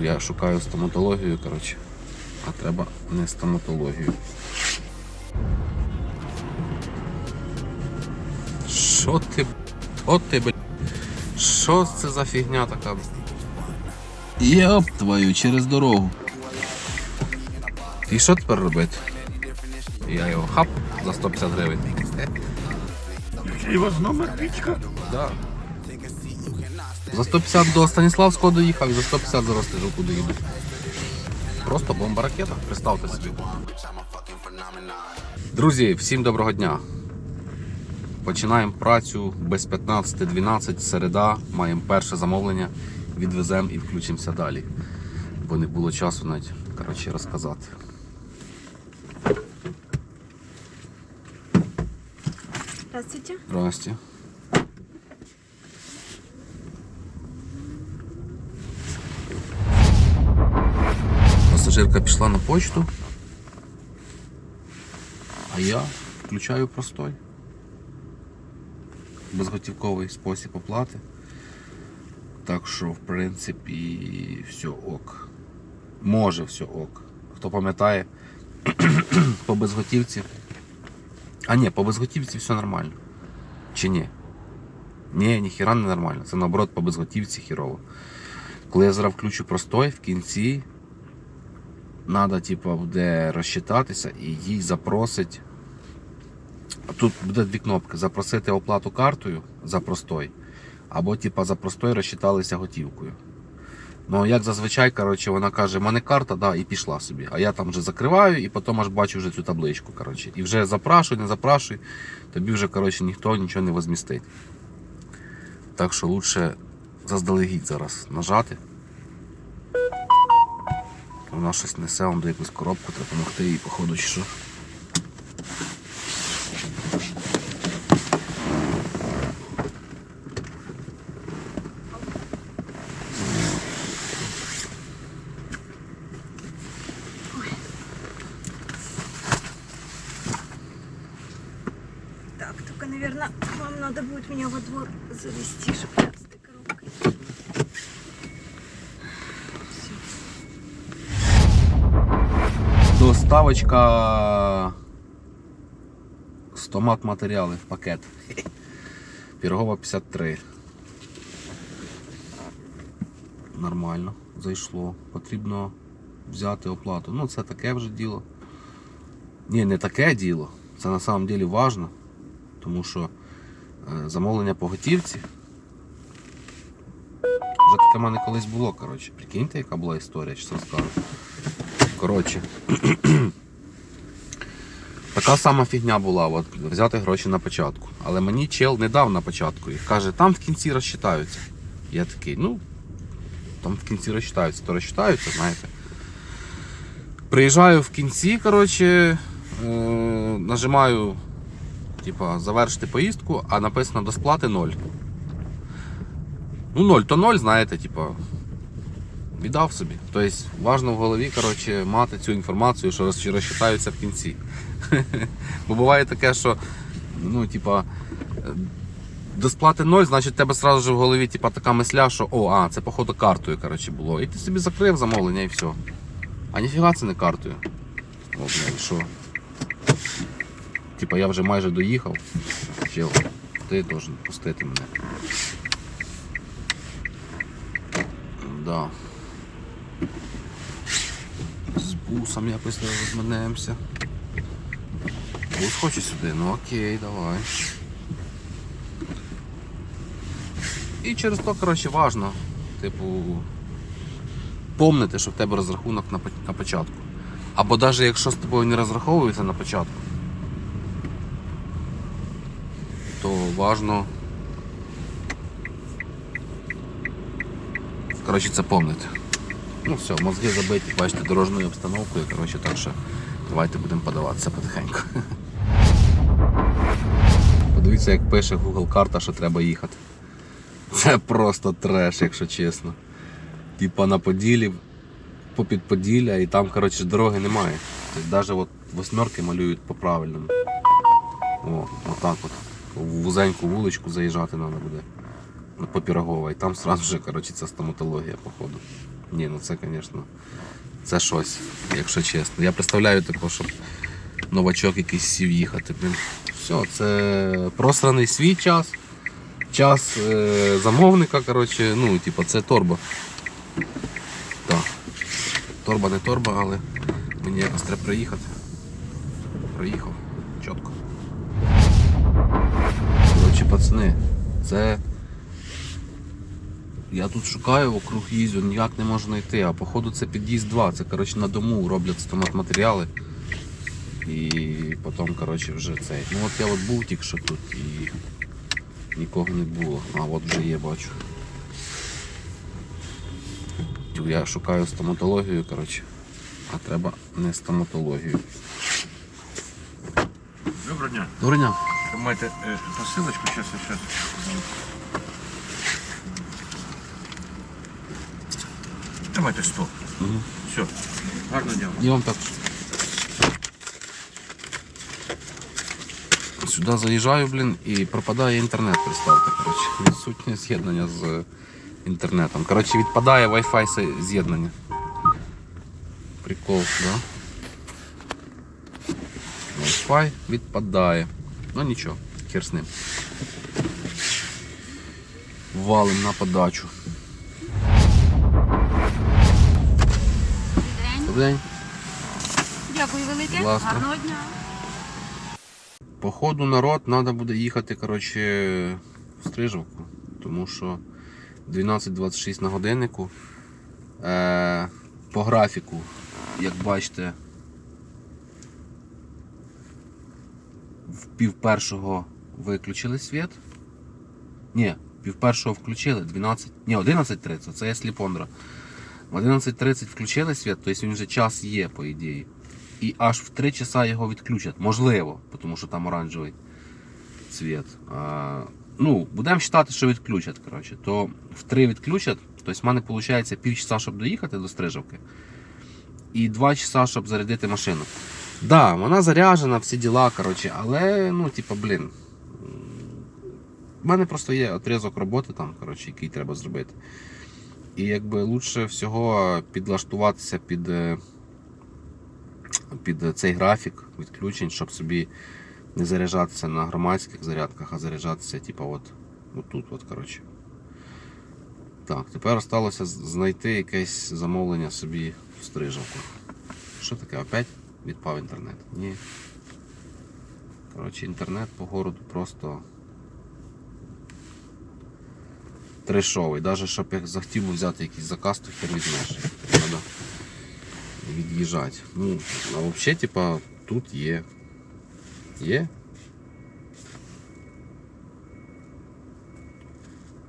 Я шукаю стоматологію, коротше. А треба не стоматологію. Що ти, от ти, бля? Що це за фігня така? Йоп твою, через дорогу. І що тепер робити? Я його хап за 150 гривень. І вас номер вічка. Да. За 150 до Станіславського доїхав і за 150 зараз Стежуку доїду. Просто бомба ракета, представте собі. Друзі, всім доброго дня. Починаємо працю без 15-12, середа, маємо перше замовлення, відвеземо і включимося далі. Бо не було часу навіть коротше, розказати. Здравствуйте. Здрасте. Пасажирка пішла на почту, а я включаю простой. Безготівковий спосіб оплати. Так що, в принципі, все ок. Може все ок. Хто пам'ятає, по безготівці. А ні, по безготівці все нормально. Чи ні? Ні, ніхіра не нормально. Це наоборот по безготівці хірово. Коли я зараз включу простой, в кінці треба, типу, буде розчитатися і їй запросить. Тут буде дві кнопки: запросити оплату картою за простой, або типу, за простой розчиталися готівкою. Ну, як зазвичай, коротше, вона каже, в мене карта, да, і пішла собі. А я там вже закриваю і потім аж бачу вже цю табличку. Коротше. І вже запрашуй, не запрашуй, тобі вже коротше, ніхто нічого не возмістить. Так що лучше заздалегідь зараз нажати. Вона щось несе, вам до якусь коробку, треба допомогти їй, походу, чи що. Так, только, наверное, вам надо будет меня во двор завести, Доставочка стомат матеріали в пакет. Пірогова 53. Нормально, зайшло. Потрібно взяти оплату. Ну, це таке вже діло. Ні, не таке діло. Це на самом деле важно. Тому що е, замовлення по готівці. Вже таке в мене колись було, коротше. Прикиньте, яка була історія, що розкажу. Коротше. Така сама фігня була, от, взяти гроші на початку. Але мені чел не дав на початку і каже, там в кінці розчитаються. Я такий, ну, там в кінці розчитаються, то розчитаються, знаєте. Приїжджаю в кінці, коротше, е, нажимаю, типа, завершити поїздку, а написано до сплати 0. Ну, 0 то 0, знаєте, типа, віддав собі. Тобто важно в голові коротше, мати цю інформацію, що розчитаються в кінці. Бо буває таке, що ну, типа, е, до сплати 0, значить тебе сразу ж в голові типа, така мисля, що о, а, це походу картою коротше, було. І ти собі закрив замовлення і все. А ніфіга це не картою. О, бля, і що? Типа я вже майже доїхав. Чел, ти должен пустити мене. Да. З бусом якось не розминемося. Бус хоче сюди, ну окей, давай. І через то, коротше, важно, типу, помнити, що в тебе розрахунок на, початку. Або навіть якщо з тобою не розраховується на початку, то важно коротше, це помнити. Ну все, мозги забиті, бачите, дорожньою обстановкою, коротше, так що давайте будемо подаватися потихеньку. Подивіться, як пише Google карта, що треба їхати. Це просто треш, якщо чесно. Типа на Поділі, попід Поділля, і там, коротше, дороги немає. Тобто навіть от восьмерки малюють по правильному. О, отак от. В вузеньку вуличку заїжджати треба буде. По Пірогово. І там сразу же, коротше, це стоматологія, походу. Ні, ну це, звісно, це щось, якщо чесно. Я представляю тако, щоб новачок якийсь сів їхати. Блін. Все, це просраний свій час, час е, замовника, коротше, ну, типу, це торба. Так. Торба не торба, але мені якось треба приїхати. Приїхав. Чітко. Коротше, пацани, це. Я тут шукаю вокруг їздю, ніяк не можу знайти, а походу це під'їзд 2. Це коротше на дому роблять стоматматеріали. І потім, коротше, вже цей. Ну от я от був тільки що тут і нікого не було. А от вже є, бачу. Я шукаю стоматологію, коротше. А треба не стоматологію. Доброго дня. Доброго дня. Ви маєте е, посилочку, зараз, зараз. Давайте 100. Мгм. Все. Гарно діло. І вам так. Сюди заїжджаю, блін, і пропадає інтернет, представте. Коротше. Відсутнє з'єднання з інтернетом. Коротше, відпадає Wi-Fi се- з'єднання. Прикол, да? Wi-Fi відпадає. Ну нічого, хер з ним. Валим на подачу. Добрий день. Дякую велике. Гарного дня. Походу народ треба буде їхати коротше, в Стрижовку, тому що 12.26 на годиннику. Е, по графіку, як бачите, в пів першого виключили світ. Ні, пів першого включили, 12, ні, 11.30, це є сліпондра. В 11.30 включили світ, тобто він вже час є, по ідеї і аж в 3 часа його відключать. Можливо, тому що там оранжевий цвіт. А, ну, будемо вважати, що відключать. Коротше. То в 3 відключать, тобто в мене виходить півчаса, щоб доїхати до Стрижавки, і 2 часа, щоб зарядити машину. Так, да, вона заряджена, всі діла, коротше, але, ну, типа, блін. У мене просто є отрізок роботи там, коротше, який треба зробити. І якби лучше всього підлаштуватися під. е, під цей графік відключень, щоб собі не заряджатися на громадських зарядках, а заряджатися, типу, от, от тут, от, коротше. Так, тепер залишилося знайти якесь замовлення собі в стрижавку. Що таке? Опять відпав інтернет? Ні. Коротше, інтернет по городу просто трешовий. Навіть щоб я захотів взяти якийсь заказ, то хер візьмеш. Треба від'їжджати. Ну, а взагалі, типа, тут є. Є.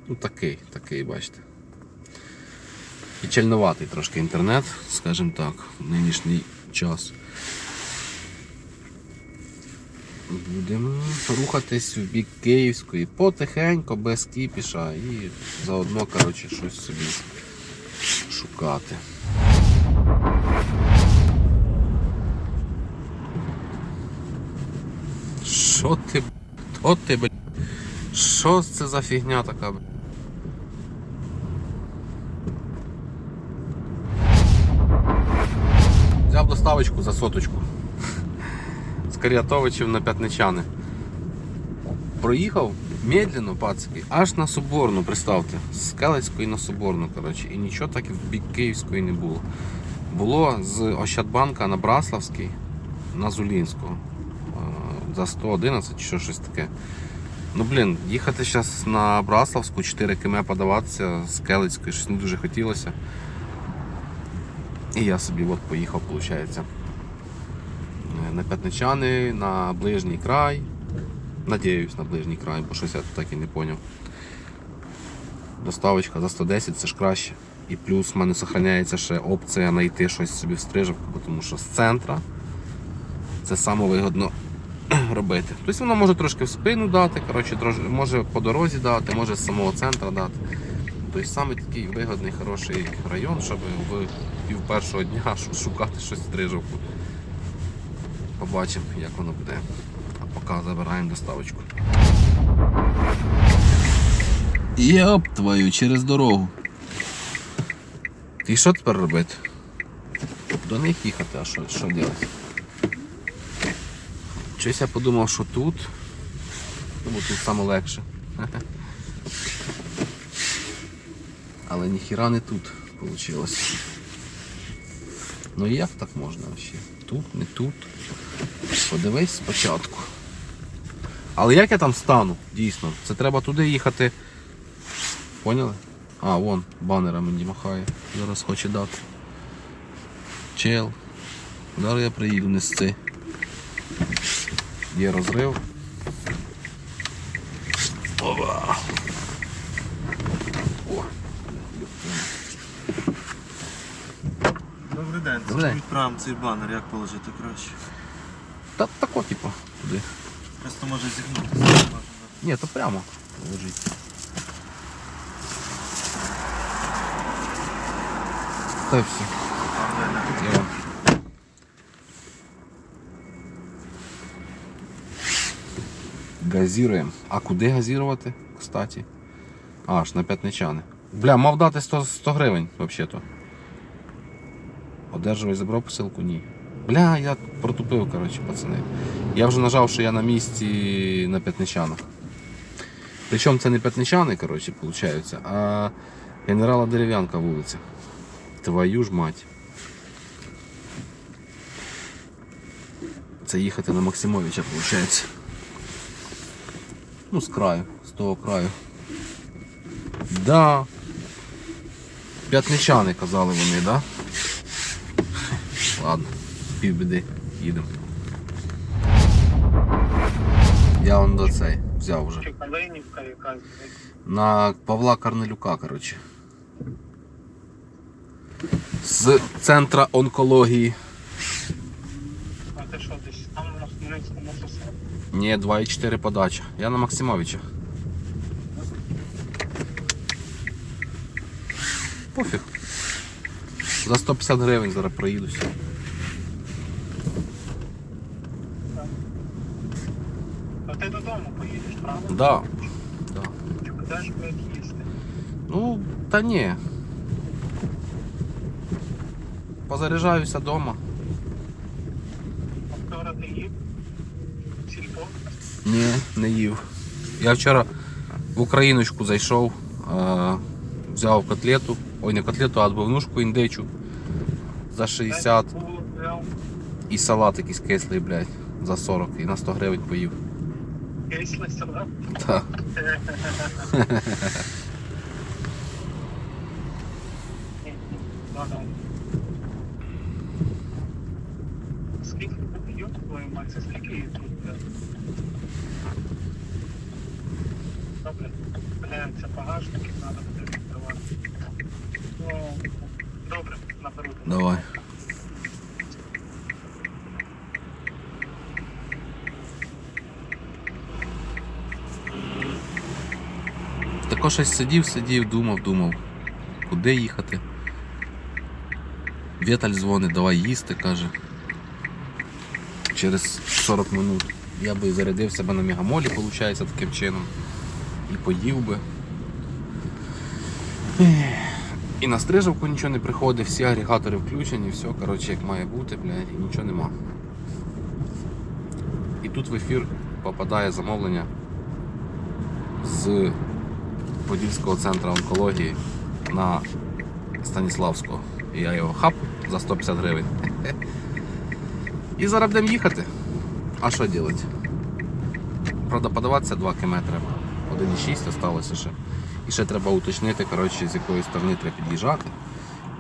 Ну, такий, такий, бачите. Печальнуватий трошки інтернет, скажімо так, в нинішній час. Будемо рухатись в бік Київської потихеньку, без кіпіша і заодно, коротше, щось собі шукати. Що ти, хто ти, бля? Що це за фігня така, бля? Взяв доставочку за соточку. З Кар'ятовичів на П'ятничани. Проїхав медленно, пацики, аж на Соборну, представте. З Келецької на Соборну, коротше. І нічого так в бік Київської не було. Було з Ощадбанка на Браславський на Зулінську. Е, За 111 чи що щось таке. Ну блін, їхати зараз на Браславську, 4 км подаватися з Келицької, щось не дуже хотілося. І я собі от поїхав, виходить. На П'ятничани, на ближній край. Надіюсь, на ближній край, бо щось я так і не зрозумів. Доставочка за 110 це ж краще. І плюс в мене зберігається ще опція знайти щось собі в стрижавку, бо тому що з центра це саме вигодно робити. Тобто воно може трошки в спину дати, коротше, може по дорозі дати, може з самого центру дати. Тобто саме такий вигодний, хороший район, щоб в пів першого дня шукати щось в стрижавку. Побачимо, як воно буде. А поки забираємо доставочку. Йоп твою, через дорогу. І що тепер робити? До них їхати, а що, що робити? Щось я подумав, що тут. Ну, бо тут саме легше. Але ніхіра не тут вийшло. Ну як так можна взагалі? Тут, не тут. Подивись спочатку. Але як я там стану, дійсно? Це треба туди їхати. Поняли? А, вон, банера мені махає. Зараз хоче дати. Чел. Зараз я приїду нести. Є розрив. Опа. О. Добрий. Відправимо цей банер, як положити краще. Та тако, типу, туди. Просто може зігнутися. Ні, то прямо лежить. Та й все. Газіруємо. А куди газірувати, кстати? Аж на п'ятничани. Бля, мав дати 100, 100 гривень, взагалі-то. Одержувай, забрав посилку? Ні. Бля, я протупив, коротше, пацани. Я вже нажав, що я на місці на п'ятничанах. Причому це не п'ятничани, коротше, виходить, а генерала Дерев'янка вулиця. Твою ж мать. Це їхати на Максимовича, виходить. Ну, з краю, з того краю. Да. П'ятничани казали вони, да? Ладно, півбіди, їдемо. Я он до цей взяв вже. На Павла Карнелюка, коротше. З центра онкології. А ти що десь там на Хмельницькому шосе? Ні, 2,4 подача. Я на Максимовича. Пофіг. За 150 гривень зараз проїдуся. А ти додому поїдеш, правда? Да. да. Підеш як їсти? Ну, та ні. Позаряджаюся вдома. А вчора ти їв? Сільпо? Ні, не їв. Я вчора в Україночку зайшов, е, взяв котлету, ой, не котлету, а відбивнушку індичу за 60 і салат якийсь кислий, блядь, за 40 і на 100 гривень поїв. Кислий салат. Так. Ага. Скільки б'ють твою мать? Це скільки її тут? е? Добре. Бля, це багажники, треба буде відкривати. Ну, добре, наберу. Давай. Тако щось сидів, сидів, думав, думав, куди їхати. Віталь дзвонить, давай їсти, каже. Через 40 минут. Я би зарядив себе на мегамолі, виходить, таким чином. І поїв би. І на стрижавку нічого не приходить, всі агрегатори включені, все, коротше, як має бути, блядь, і нічого нема. І тут в ефір попадає замовлення з Подільського центру онкології на Станіславського. І я його хап за 150 гривень. І зараз будемо їхати. А що робити? Правда, подаватися 2 км треба. 1,6 осталося ще. І ще треба уточнити, коротше, з якої сторони треба під'їжджати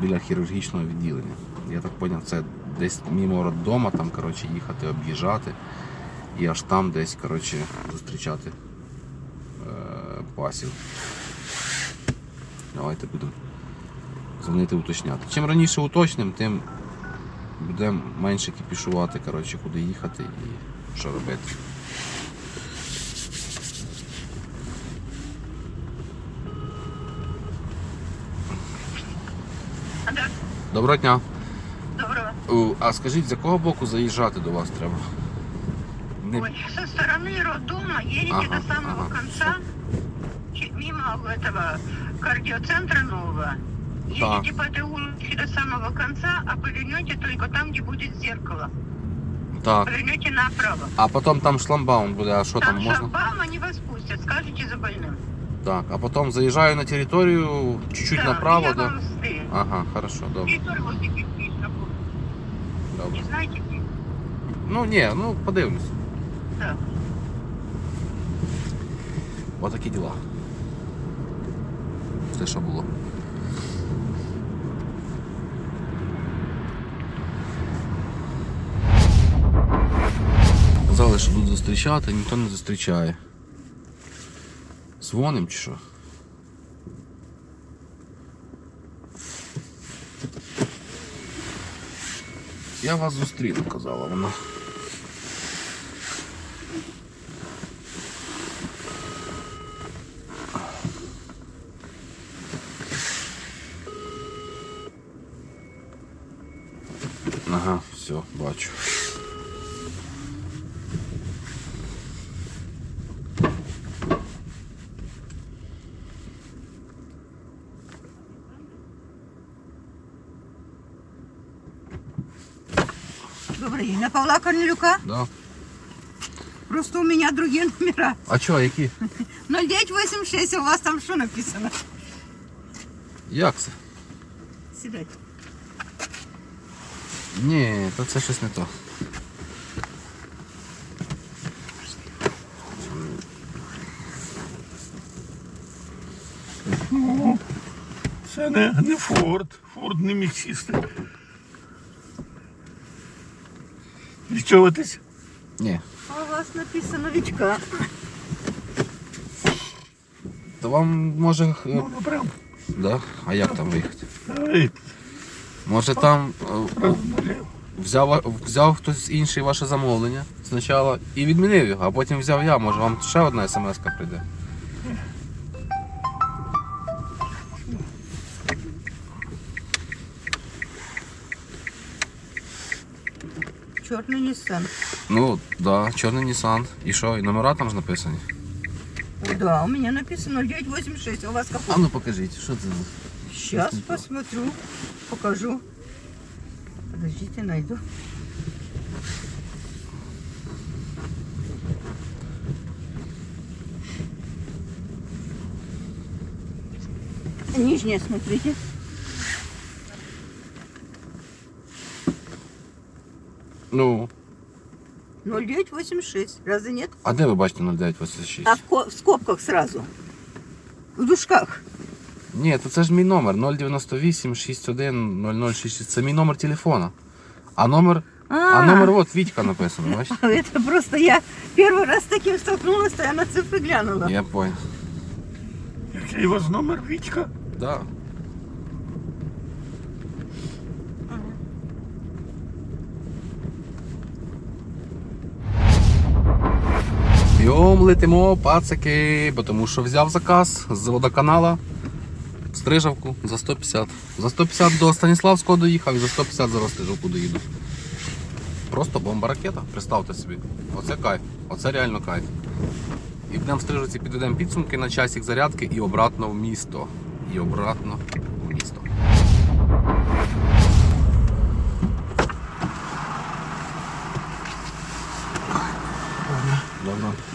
біля хірургічного відділення. Я так зрозумів, це десь мимо роддома, там коротше, їхати, об'їжджати і аж там десь коротше, зустрічати пасів. Давайте будемо дзвонити уточняти. Чим раніше уточнимо, тим будемо менше кіпішувати, коротше, куди їхати і що робити. Доброго дня. Доброго. А скажіть, з якого боку заїжджати до вас треба? Не... Ой, со стороны роддома едете Ага, до самого ага, конца, мимо этого кардиоцентра нового, Едете по этой улице до самого конца, а повернете только там, где будет зеркало. Так. Повернете направо. А потім там шламбаум буде, а що там Там можна? шлагбаум, они вас пустят, скажете за больным. Так, а потім заїжджаю на територію, чуть-чуть Да, направо, я да? вам быстрее. Ага, хорошо, добре. Территория возле Кирпичного. добре. Не знаете где? Ну ні, ну подивлюсь. Да. Отакі діла. Це що було. Казали, що будуть зустрічати, ніхто не зустрічає. Дзвоним чи що? Я вас зустріну, казала вона. Добрый день. На Павла Корнелюка? Да. Просто у меня другие номера. А чо, які? 0986, у вас там что написано? Як це? Сідайте. Ні, то це щось не то. Це не, не Форд. Форд не міг сісти. Відчуватись? Ні. А у вас написано Вичка. То вам може. е, Ну, прям. Да? А як там виїхати? Ай, Може там е, взяв, взяв хтось інший ваше замовлення спочатку і відмінив його, а потім взяв я. Може вам ще одна смс прийде. Черный Nissan. Ну, да, чорний Nissan. І що, і номера там ж написані? Да, у меня написано 0986. А у вас А какой? ну покажіть, що це за. Сейчас посмотрю. Покажу. Подождите, найду. Нижняя, смотрите. Ну, 0986. Разве нет? а де ви бачите 0986? А в, ко- в скобках сразу. В дужках. Ні, то це ж мій номер 098 61 006. Це мій номер телефона. А номер. А, номер от Вітька написано, бачите? Это просто я первый раз с таким столкнулась, то я на цифры глянула. Я понял. Який у вас номер Вітька? Да. Йом летимо, пацики, бо тому що взяв заказ з водоканала в Стрижавку за 150. За 150 до Станіславського доїхав і за 150 зараз Стрижавку доїду. Просто бомба ракета, представте собі. Оце кайф, оце реально кайф. І в Стрижавці підведемо підсумки на часик зарядки і обратно в місто. І обратно в місто. Добре.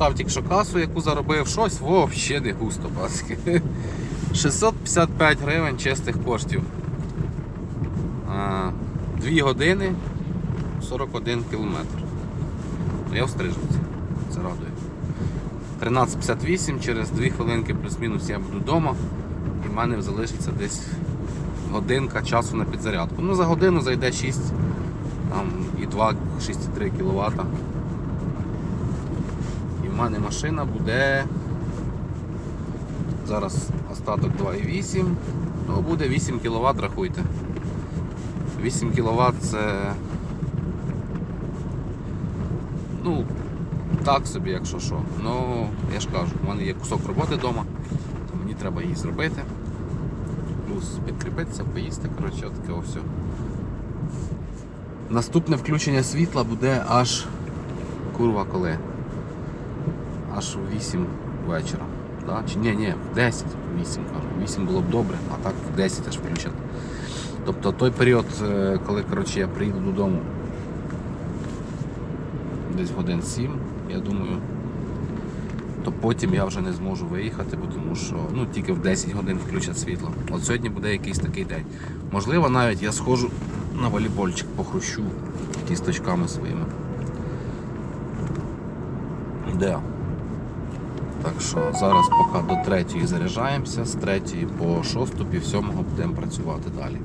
Посчитав тільки що касу, яку заробив, щось взагалі не густо, пацки. 655 гривень чистих коштів. А, Дві години 41 кілометр. Ну, Я в Стрижівці. Це радує. 13.58, через 2 хвилинки плюс-мінус я буду вдома. І в мене залишиться десь годинка часу на підзарядку. Ну за годину зайде 6 там, і 2, 6,3 кВт. Мене машина буде. Зараз остаток 2,8, ну буде 8 кВт, рахуйте. 8 кВт це. Ну, так собі, якщо що. Ну, я ж кажу, в мене є кусок роботи вдома, то мені треба її зробити. Плюс підкріпитися, поїсти, коротше, таке ось. Наступне включення світла буде аж курва коли. Аж у 8 вечора. Да? Чи ні, ні, в 10, 8 кажу. 8 було б добре, а так в 10 аж включать. Тобто той період, е, коли коротше, я приїду додому десь годин 7, я думаю, то потім я вже не зможу виїхати, бо тому що ну, тільки в 10 годин включать світло. От сьогодні буде якийсь такий день. Можливо, навіть я схожу на волейбольчик, похрущу кісточками своїми. Де? Так що зараз поки до третьої заряджаємося, з третьої по шосту, пів сьомого будемо працювати далі.